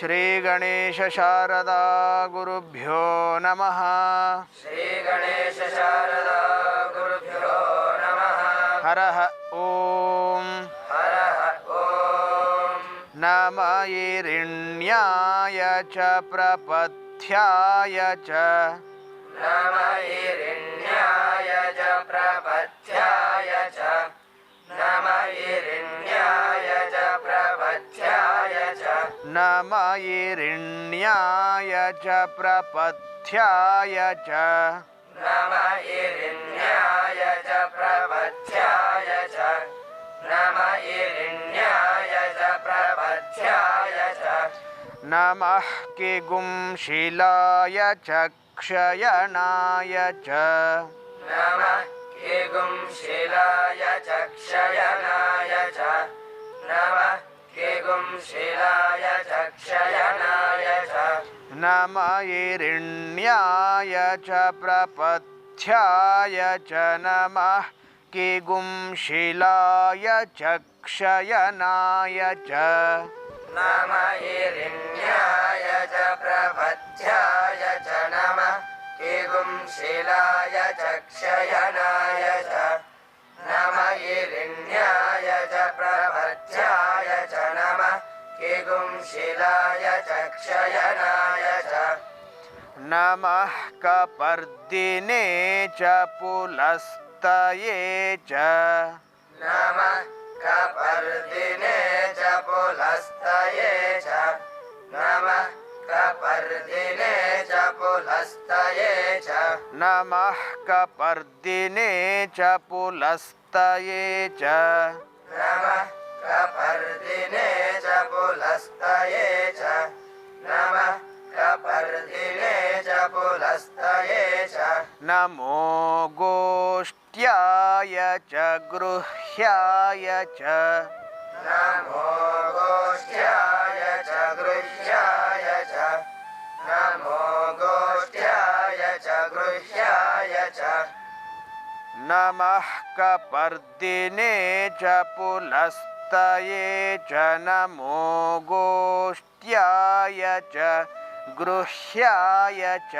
श्रीगणेशशारदा गुरुभ्यो नमः। श्रीगणेशशारदा गुरुभ्यो नमः। हरः ॐ। हरः ॐ। नमयिरिण्याय च प्रपथ्याय च। नम ईरिण्याय च प्रपथ्याय च। नम ईरिण्याय च प्रपथ्याय नमयिरिण्याय च प्रपथ्याय च। नम ईरिण्याय च प्रपथ्याय च। नम ईरिण्याय च प्रपथ्याय च। नमः किगुंशिलाय च क्षयणाय च। नमः शिलाय च क्षयनाय च। नमः शिलाय च। क्षयनाय च नमयिरिण्याय च प्रपथ्याय च नमः किगुंशिलाय च क्षयनाय च। नम ईरिण्याय च प्रपथ्याय च नमः केगुं शिलाय च क्षयनाय च। नम ईरिण्याय च प्रपथ्याय च नमः केगुं शिलाय च क्षयनाय च। नमः कपर्दिने च पुलस्तये च। नमः कपर्दिने च पुलस्तये च। नमः कपर्दिने च पुलस्तये च। नमः कपर्दिने च पुलस्तये च। नमः कपर्दिने च पुलस्तये च। नमः कपर्दिने च पुलस्तये च। नमो गोष्ठ्याय च गृह्याय च। नमो गोष्ठ्याय च गृह्याय च। नमो गोष्ठ्याय च गृह्याय च। नमः कपर्दिने च पुलस्तये च नमो गोष्ठ्याय च गृह्याय च।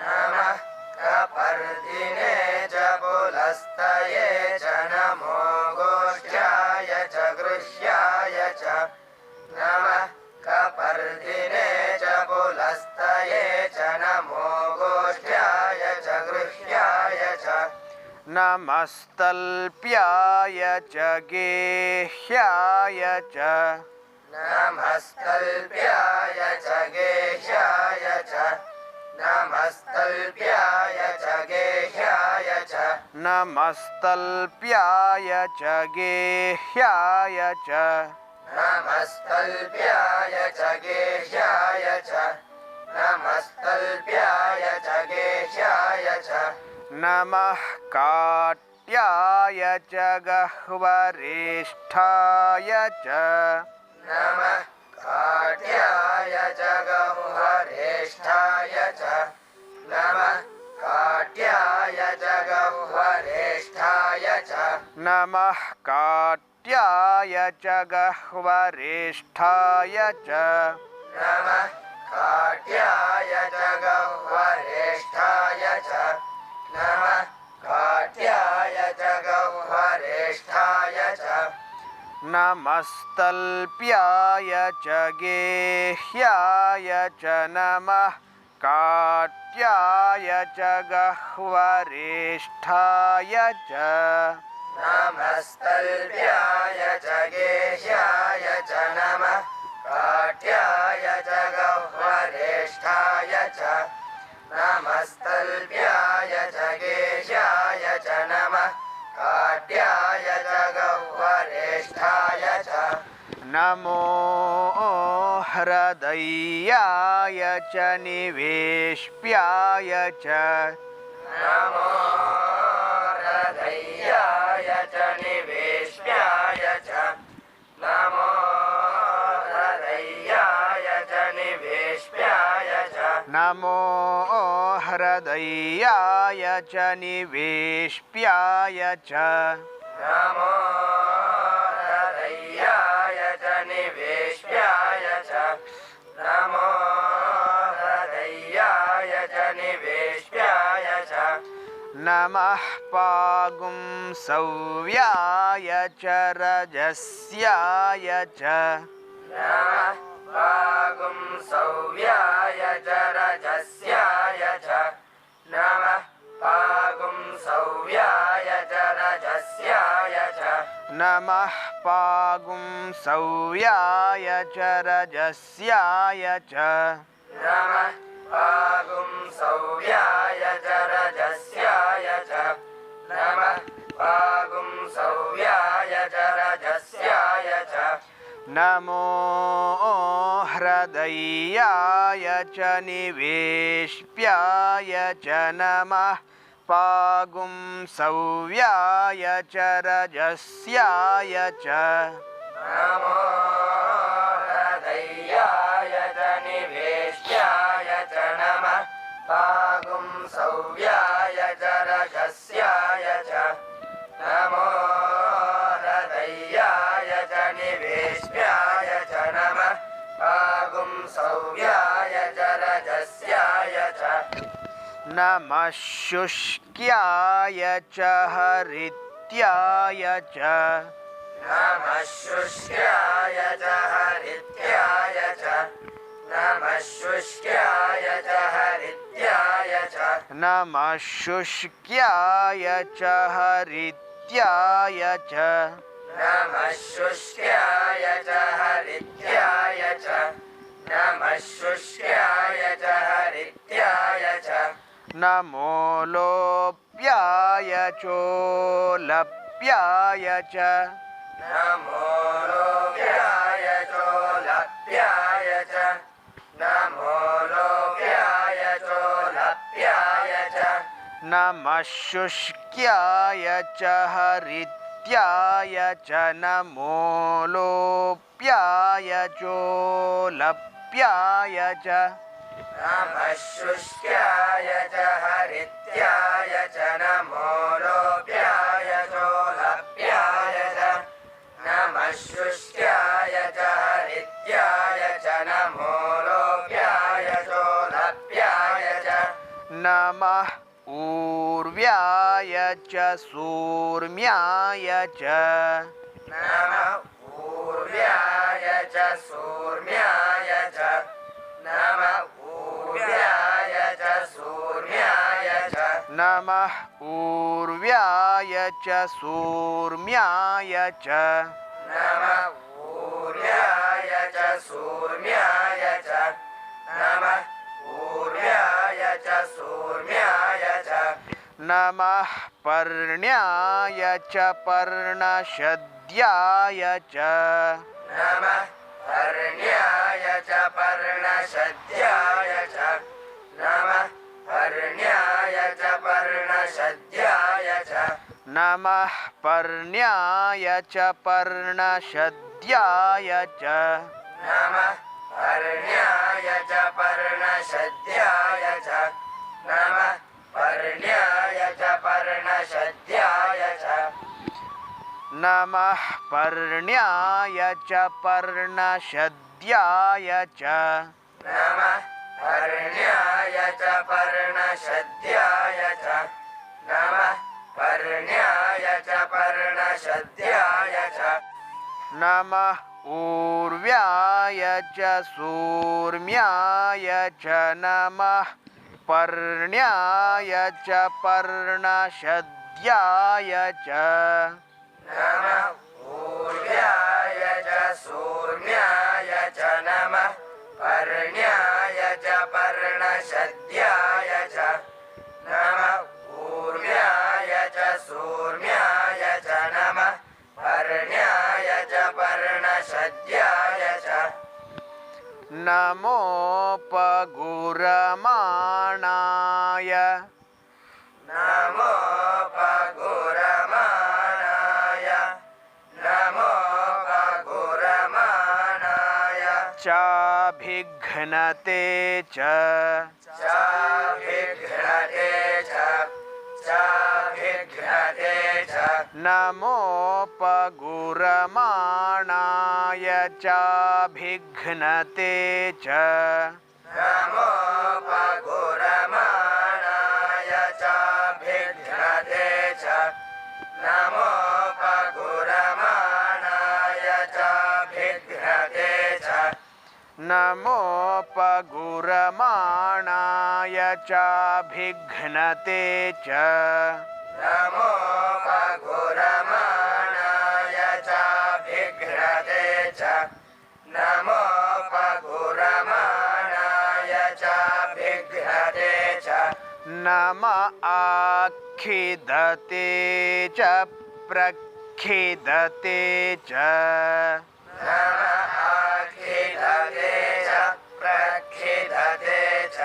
नमः कपर्दिने च पुलस्तये च नमो गोष्ठ्याय च गृह्याय च। नमः कपर्दिने नमस्तल्प्याय च गेह्याय च। नमस्तल्प्याय च गेह्याय च। नमस्तल्प्याय च गेह्याय च। नमस्तल्प्याय च गेह्याय च। नमस्तल्प्याय च गेह्याय च। नमस्तल्प्याय च गेह्याय च। नमः काट्याय च गह्वरेष्ठाय च। नमः। काट्याय च गह्वरेष्ठाय च। नमः। काट्याय च गह्वरेष्ठाय च। नमः। काट्याय च गह्वरेष्ठाय च। नमः। काट्याय च गह्वरेष्ठाय च। नमः। काट्याय च गह्वरेष्ठाय च। नमस्तल्प्याय च गेह्याय च नमः। काट्याय च गह्वरेष्ठाय च। नमस्तल्प्याय च गेह्याय च नमः। काट्याय च गह्वरेष्ठाय च। नमस्तल्प्याय च गेह्याय च नमः। काट्याय च गह्वरेष्ठाय च। नमो हृदय्याय च निवेश्प्याय च। नमो हृदय्याय च निवेश्याय च। नमो हृदय्याय च निवेश्याय च। नमो तदय्याय च निवेष्प्याय च नमो तदय्याय च निवेष्प्याय च नमो तदय्याय च निवेष्प्याय च नमः पागुं सव्याय च रजस्याय च नमः पागुं सव्याय च रजस्याय च नमः पागुंसव्याय च रजस्याय च। नमः पागुं सौव्याय च रजस्याय च। नमः पागुं सौव्याय च रजस्याय च। नमो हृदयाय च निवेश्प्याय च नमः पागुंसव्याय च रजस्याय च। नमो हृदयाय निवेश्याय च नमः। पागुं सौव्याय च रजस्याय च। नमो हृदयाय च निवेश्याय च नमः। पागुं सौव्याय च रजस्याय नमः शुष्क्याय च हरित्याय च। नमः शुष्क्याय च हरित्याय च। नमः शुष्क्याय च हरित्याय च। नमः शुष्क्याय च हरित्याय च। नमः शुष्क्याय च हरित्याय च। नमः शुष्क्याय नमो लोप्याय चोलप्याय च। नमो लोभ्याय चोलप्याय च। नमो लोभ्याय चोलप्याय च। नमः शुष्क्याय च हरित्याय च नमो लोप्याय चोलप्याय च। नमः शुष्क्याय च हरित्याय च नमो लोभ्याय चोलप्याय च नमः शुष्क्याय च हरित्याय च नमः ऊर्व्याय च सूर्म्याय च नमः ऊर्व्याय च सूर्म्याय च नमः नमः ऊर्व्याय च सूर्म्याय च। नमः ऊर्व्याय च सूर्म्याय च। नमः च सूर्म्याय च। नमः पर्ण्याय च पर्णशद्याय च। नमः हर्ण्याय च पर्णशद्याय च। नमः हर्ण्याय च पर्णशद्याय च। नमः पर्ण्याय च पर्णशद्याय च। नमः हर्ण्याय च पर्णशद्याय च। नमः पर्ण्याय च पर्णशद्याय च। नमः पर्ण्याय च पर्णशद्याय च। नमः हर्ण्याय च पर्णशद्याय च। नमः। पर्ण्याय च पर्णशद्याय च। नमः। ऊर्व्याय च सूर्म्याय च नमः। पर्ण्याय च पर्णशद्याय च। नमः। ऊर्व्याय च सूर्म्याय च नमः। पर्ण्याय पर्णशद्याय च नमः ऊर्व्याय च सूर्म्याय च नमः पर्ण्याय च पर्णशद्याय च नमोपगुरमाणाय चाभिघ्नते च। चाभिघ्नते च। चाभिघ्नते च। नमोपगुरमाणाय चाभिघ्नते च। नमो पगुरमाणाय चाभिघ्नते नमोपगुरमाणाय नमोपगुरमाणाय चाभिघ्नते च। नमोपगुरमाणाय च विघ्नते च। नमोपगुरमाणाय च विघ्नते च। नम आखिदते च प्रखिदते च नम आखिदते च। प्रखिदते च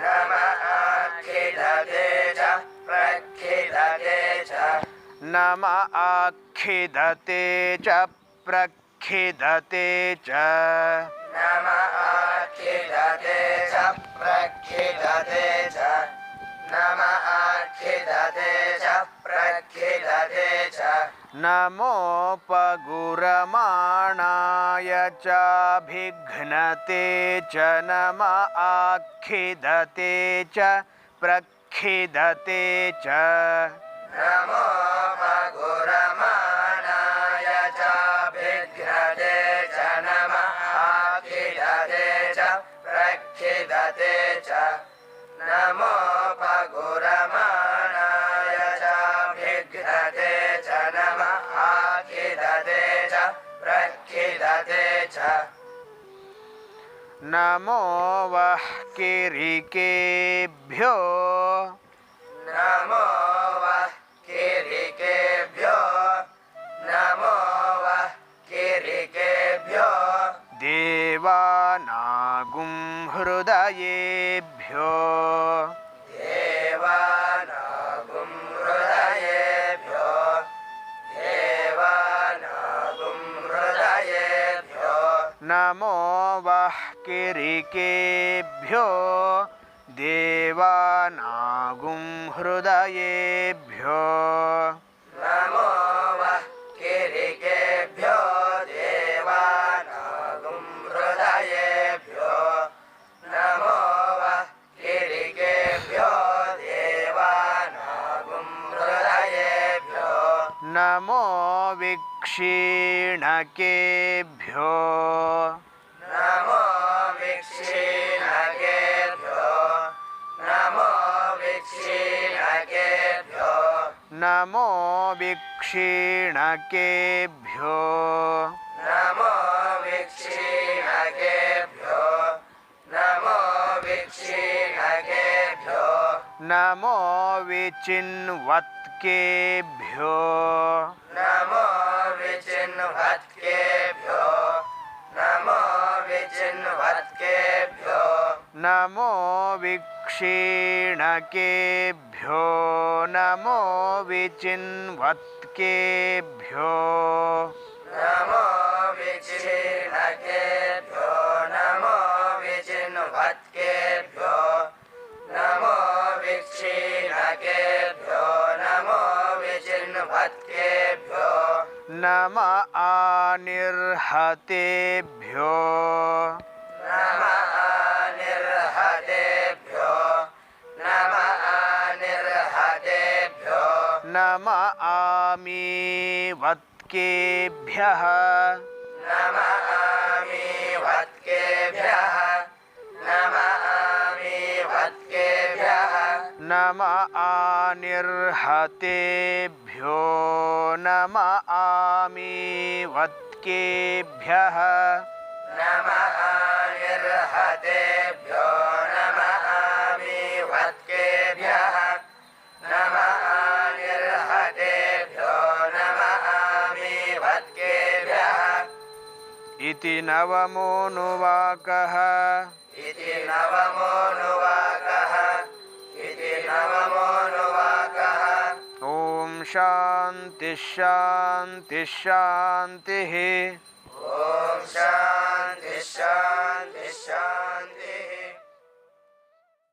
नम आखिदते च। प्रखिदते च नम आखिदते च। प्रखिदते च नम आखिदते च प्रखिदते च। नम नमोपगुरमाणाय चाभिघ्नते च नम आखिदते च प्रखिदते च। नमो भगुरमाणाय च विघ्नते च नम आखिदते च प्रखिदते च। नमो नमो वः किरिकेभ्यो नमो वः किरिकेभ्यो नमो वः किरिकेभ्यो देवानागुं हृदयेभ्यो देवानागुं हृदयेभ्यो देवानागुं हृदयेभ्यो नमो वः किरिकेभ्यो देवानागुं हृदयेभ्यो नमो वः किरिकेभ्यो देवानागुं हृदयेभ्यो नमो वः किरिकेभ्यो देवानागुं हृदयेभ्यो नमो विक्षीणकेभ्यो विक्षीणकेभ्यो नमो विक्षीणकेभ्यो नमो विक्षीणकेभ्यो नमो विचिन्वत्केभ्यो नमो विचिन्वत्केभ्यो नमो विचिन्वत्केभ्यो नमो विक्षीणकेभ्यो नमो विचिन्वत्केभ्यो। नमो विचिन्वत्केभ्यो नमो विचिन्वत्केभ्यो नमो विक्षीणकेभ्यो नमो विचिन्वत्केभ्यो। नम आनिर्हतेभ्यो नम आमीवत्केभ्यः नम आमीवत्केभ्यः नम आमीवत्केभ्यः नम आनिर्हतेभ्यो नम आमीवत्केभ्यः नम इति नवमोऽनुवाकः इति नवमोऽनुवाकः इति नवमोऽनुवाकः ॐ शान्तिः शान्तिः शान्तिः ॐ शान्तिः शान्तिः शान्तिः